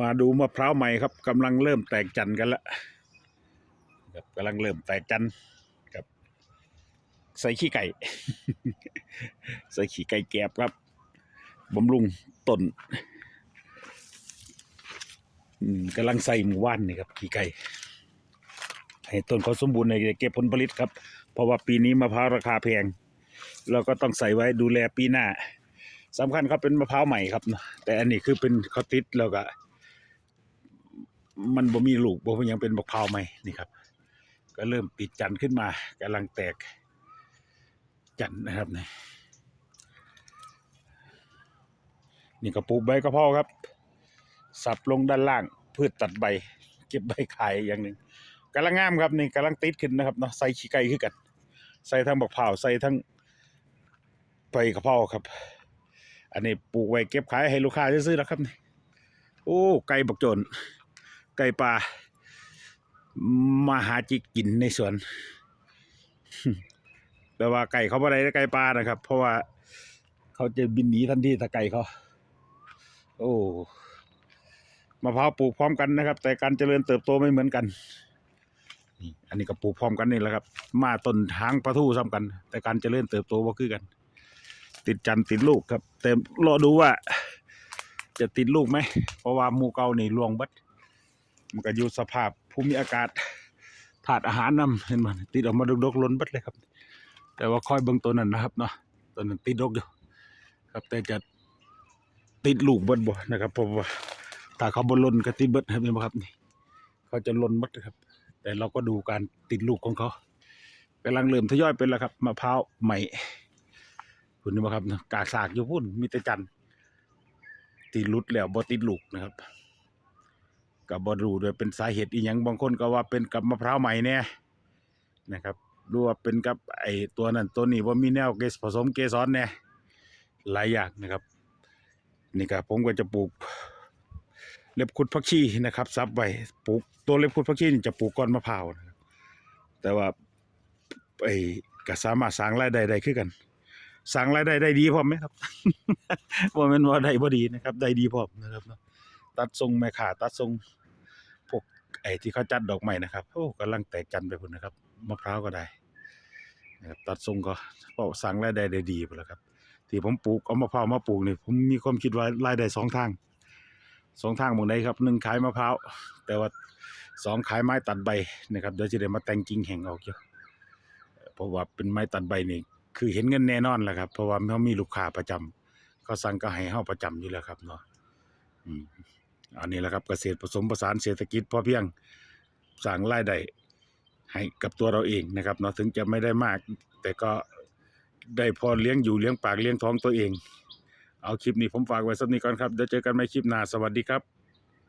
มาดูมะพร้าวใหม่ครับกำลังเริ่มแตกจันทร์กันละครับกำลังเริ่มแตกจันทร์ครับ ใส่ขี้ไก่ ใส่ขี้ไก่แกบครับบำรุงต้นกำลังใส่หมู่ว่านนี่ครับขี้ไก่ให้ต้นเขาสมบูรณ์ในเก็บผลผลิตครับ เพราะว่าปีนี้มะพร้าวราคาแพงเราก็ต้องใส่ไว้ดูแลปีหน้าสำคัญครับเป็นมะพร้าวใหม่ครับ แต่อันนี้คือเป็นเขาติดแล้วก็ มันบ่มีลูกบ่มยังเป็นมะพร้าวใหม่นี่ครับ ก็เริ่มปิดจันทร์ขึ้นมากำลังแตกจันทร์นะครับนี่นี่ก็ปลูกใบกระเพราครับ สับลงด้านล่างพืชตัดใบ เก็บใบขายอย่างหนึ่งกำลังงามครับนี่กำลังติดขึ้นนะครับเนาะใส่ขี้ไก่ขึ้นกัน ใส่ทั้งบักเผาวใส่ทั้งใบกระเพราครับ อันนี้ปลูกไว้เก็บขายให้ลูกค้าซื้อๆนะครับนี่โอ้ไก่บักโจน ไก่ป่ามาหาจิกกินในสวน แต่ว่าไก่เขาไม่ไดไก่ป่านะครับ เพราะว่าเขาจะบินหนีทันทีถ้าไก่เขา โอ้มะพร้าวปลูกพร้อมกันนะครับ แต่การเจริญเติบโตไม่เหมือนกันนี่อันนี้ก็ปลูกพร้อมกันนี่แหละครับ มาต้นทางประทู่ซ้ำกัน แต่การเจริญเติบโตบ่คือกัน ติดจันทร์ติดลูกครับ แต่รอดูว่า จะติดลูกไหมเพราะว่าหมูเกานี่รวงบัด มันก็อยู่สภาพภูมิอากาศถาดอาหารนำเห็นมันติดออกมาดกๆล้นบัดเลยครับ แต่ว่าคอยเบิ่งตัวนั้นนะครับเนาะตัวนั้นติดดกอยู่ครับแต่จะติดลูกบดบ่นะครับเพราะว่าถ้าเขาบ่ล้นก็ติดเบิดครับเห็นบ่ครับนี่เขาจะล้นเบิดครับ แต่เราก็ดูการติดลูกของเขากำลังเริ่มทยอยเป็นแล้วครับมะพร้าวใหม่คุณนี่บ่ครับกาสากอยู่พุ่นมีแต่จันติดรุดแล้วบ่ติดลูกนะครับ กับบรู้ด้วยเป็นสาเหตุอีหยังบางคนก็ว่าเป็นกับมะพร้าวใหม่เนี่ยนะครับดูว่าเป็นกับไอตัวนั้นตัวนี้ว่ามีแนวเกสผสมเกสรเนี่ยหลายอย่างนะครับ นี่ครับผมก็จะปลูกเล็บขุดผักชีนะครับซับไว้ปลูกตัวเล็บขุดผักชีนี่จะปลูกก้อนมะพร้าวนะครับแต่ว่าไอ้ก็สามารถสร้างรายได้ได้คือกันสร้างรายได้ได้ดีพร้อมไหมครับว่าแมันว่าได้บ่ดีนะครับ ได้ดีพร้อมนะครับตัดทรงแม่ขาตัดทรง ไอ้ที่เขาจัดดอกไม้นะครับโอ้กำลังแตกจันไปพุ่นนะครับมะพร้าวก็ได้นะครับตัดทรงก็ก็สั่งรายได้ได้ดีไปแล้วครับ ที่ผมปลูกเอามะพร้าวมาปลูกนี่ผมมีความคิดว่ารายได้สองทางสองทางหมดเลยครับหนึ่งขายมะพร้าวแต่ว่าสองขายไม้ตัดใบนะครับเดี๋ยวจะได้มาแต่งกิ่งแห่งออกเยอะเพราะว่าเป็นไม้ตัดใบนี่คือเห็นเงินแน่นอนแหละครับ เพราะว่าเขามีลูกค้าประจำเขาสั่งก็ให้เฮาประจำอยู่แล้วครับเนาะอืม อันนี้แหละครับเกษตรผสมผสานเศรษฐกิจพอเพียงสร้างรายได้ให้กับตัวเราเองนะครับเนาะถึงจะไม่ได้มาก แต่ก็ได้พอเลี้ยงอยู่เลี้ยงปากเลี้ยงท้องตัวเอง เอาคลิปนี้ผมฝากไว้สักนี้ก่อนครับเดี๋ยวเจอกันใหม่คลิปหน้าสวัสดีครับ